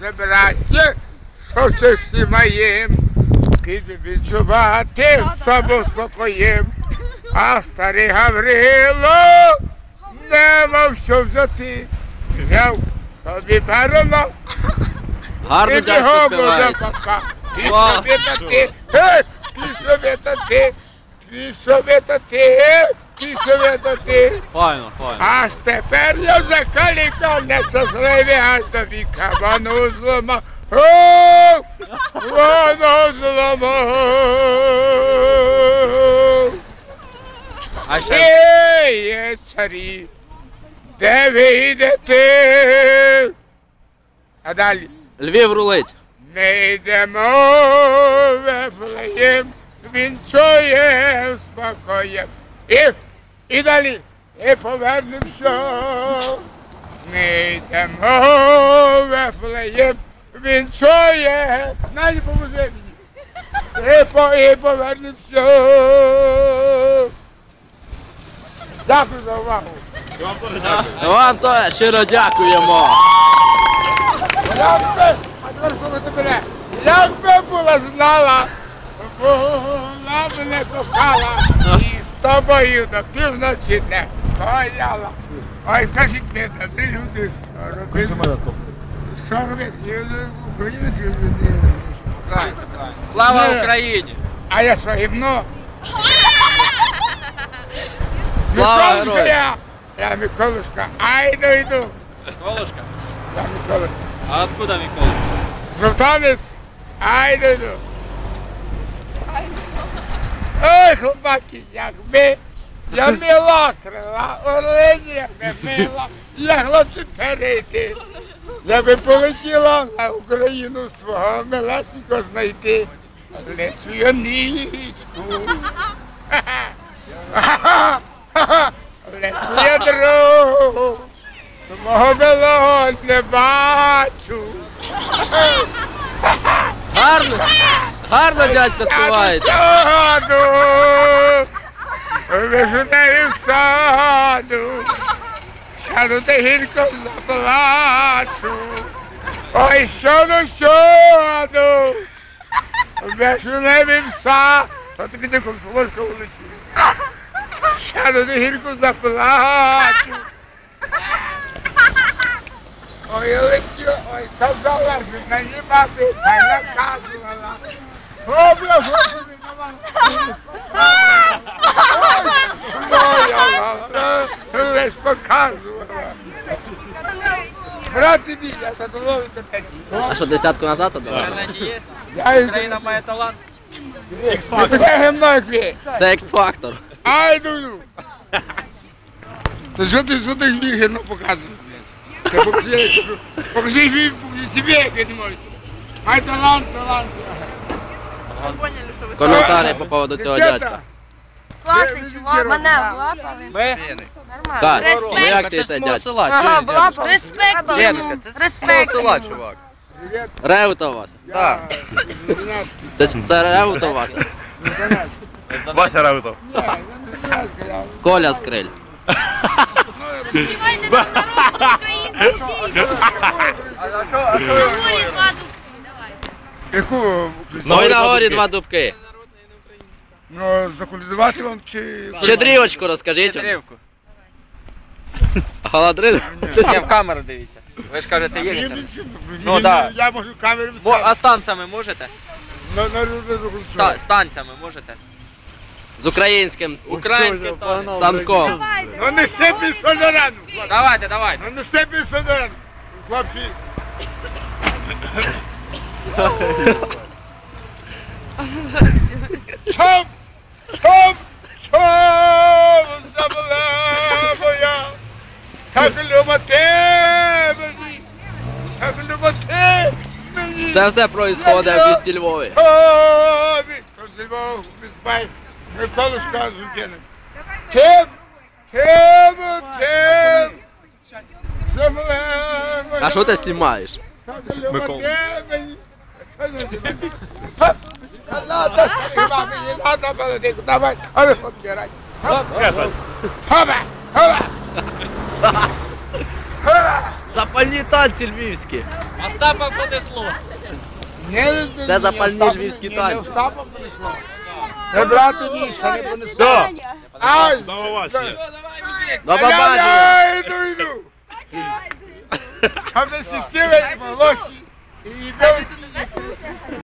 вже, що це всі маєм, відчувати собою спокоєм. А старий Гаврило не мав що взяти. Взяв собі перено Гарно і дядько бігом до папа. Собі та ти, собі та ти, твій собі та ти, е, твій собі та ти. Файно, файно. Аж тепер я вже каліка нещасливий, аж до віка воно злома. Воно злома. А ще Ей, є царі, де ви йдете? А далі. Львів рулить. Ми йдемо Вифлеєм, він чує спокоєм. І, і далі, і повернемося. Ми йдемо в Вифлеєм, він чує. Навіть поможи мені. І, по, і повернемося. Дякую за увагу. Вам то щиро дякуємо. Як би, а тепер слухайте мене, як би була знала, вона мене кохала і з тобою до півночі не стояла. Ой, кажіть мені, ти люди, що робити? Що робити? Україна чи ні? Українці, українці. Слава Ні. Україні! А я що, гімно? Слава Миколушка героям! я! Я Миколушка, ай йду, йду. Миколушка? Я Миколушка. А откуда Миколушка? Жовтанець, ай йду, йду. Ой, хлопаки, якби я мила крила, орлині, якби мила, я хлопці перейти. Я би полетіла на Україну свого милесенько знайти. Лечу я нічку. Лечу я другу. Свого милого не бачу. Гарно! Harla Jaska White! Eu vejo deriçado! Chalo de rico lato! Oi, choro, choro! Eu vejo deriçado! Eu tô pedindo como se fosse com o Lutinho! Chalo de rico lato! Olha ele aqui, olha, tá os alarmes, nem de bater, tá na casa, lá. Господи, Моя мала, лиш показувала. Брати мій, я задоволений такі. А що, десятку назад? Я Україна має талант. Це X-Factor. Ай, ну, ну. Та що ти, що ти мені гімно показуєш, блядь? Покажи, покажи, покажи себе, як я не можу. Май талант, талант. Коментарі по поводу цього дядька. Класний чувак. Мене облапали. Ми? Нормально. Так, Респект. ну як ти це дядько? села, Ага, облапали. Респект йому. Це з Респект села, йому. чувак. Реута у вас. Так. Це, це Реута у вас. Вася Раутов. Ні, я не Донецька, я Коля Скриль. Співайте нам народну українську пісню. А що, а що давай. Яку? Ой на горі два дубки. Ну, заколядувати вам чи... Щедрівочку розкажіть. Щедрівку? Галадрин. Ні, в камеру дивіться. Ви ж кажете, є інтернет. Ну, да. Я можу камеру Мо- А з танцями можете? На, на, на, на, Ста- З танцями можете? З українським Український танець. танком. Ну не сипі! Давайте, давайте. Ну не сипі соляран! Хлопці! Щоб! Щоб! Щоб забула моя! Так любити мені! Так любити мені! Це все происходить в місті Львові. Тобі! Розливав безбай! Миколушка зупинить! Тим! Тим! Тим! Забула моя! А що ти знімаєш? Микол. Запальні танці львівські. Остапа понесло. Не, Це запальні львівські танці. Не брати Міша не понесло. Ай! До побачення. До Я, йду, йду. А ми сіли в голосі. І били